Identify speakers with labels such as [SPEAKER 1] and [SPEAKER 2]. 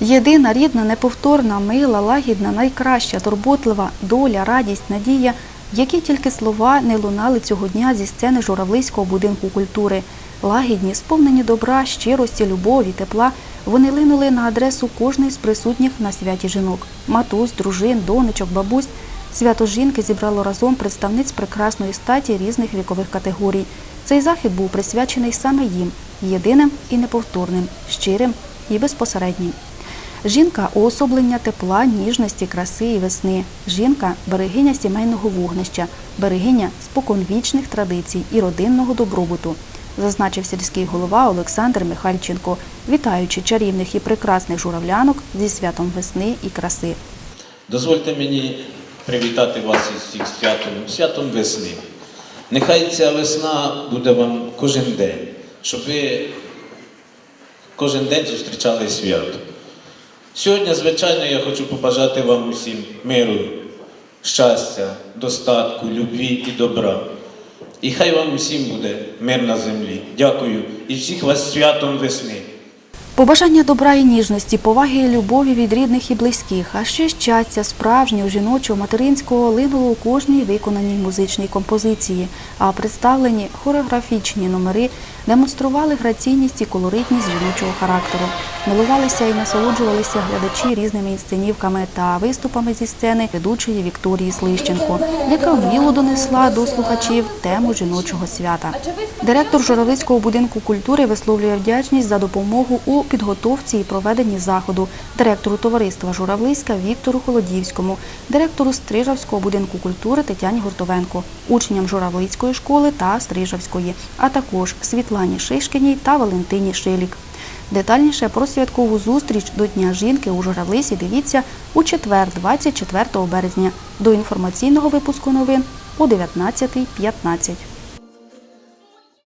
[SPEAKER 1] Єдина, рідна, неповторна, мила, лагідна, найкраща, турботлива доля, радість, надія, які тільки слова не лунали цього дня зі сцени Журавлиського будинку культури. Лагідні, сповнені добра, щирості, любові, тепла, вони линули на адресу кожної з присутніх на святі жінок. Матусь, дружин, донечок, бабусь. Свято жінки зібрало разом представниць прекрасної статі різних вікових категорій. Цей захід був присвячений саме їм, єдиним і неповторним, щирим і безпосереднім. Жінка уособлення тепла, ніжності, краси і весни. Жінка берегиня сімейного вогнища, берегиня споконвічних традицій і родинного добробуту, зазначив сільський голова Олександр Михальченко, вітаючи чарівних і прекрасних журавлянок зі святом весни і краси.
[SPEAKER 2] Дозвольте мені привітати вас із всіх святом, святом весни. Нехай ця весна буде вам кожен день, щоб ви кожен день зустрічали свято. Сьогодні, звичайно, я хочу побажати вам усім миру, щастя, достатку, любві і добра. І хай вам усім буде мир на землі. Дякую і всіх вас святом весни.
[SPEAKER 1] Побажання добра і ніжності, поваги і любові від рідних і близьких, а ще щастя справжнього жіночого материнського линуло у кожній виконаній музичній композиції, а представлені хореографічні номери демонстрували граційність і колоритність жіночого характеру. Милувалися і насолоджувалися глядачі різними інсценівками та виступами зі сцени ведучої Вікторії Слищенко, яка вміло донесла до слухачів тему жіночого свята. Директор Журавлицького будинку культури висловлює вдячність за допомогу підготовці і проведенні заходу, директору товариства Журавлиська Віктору Холодівському, директору Стрижавського будинку культури Тетяні Гуртовенко, учням Журавлицької школи та Стрижавської, а також Світлані Шишкіній та Валентині Шилік. Детальніше про святкову зустріч до Дня жінки у Журавлисі дивіться у четвер, 24 березня, до інформаційного випуску новин о 19.15.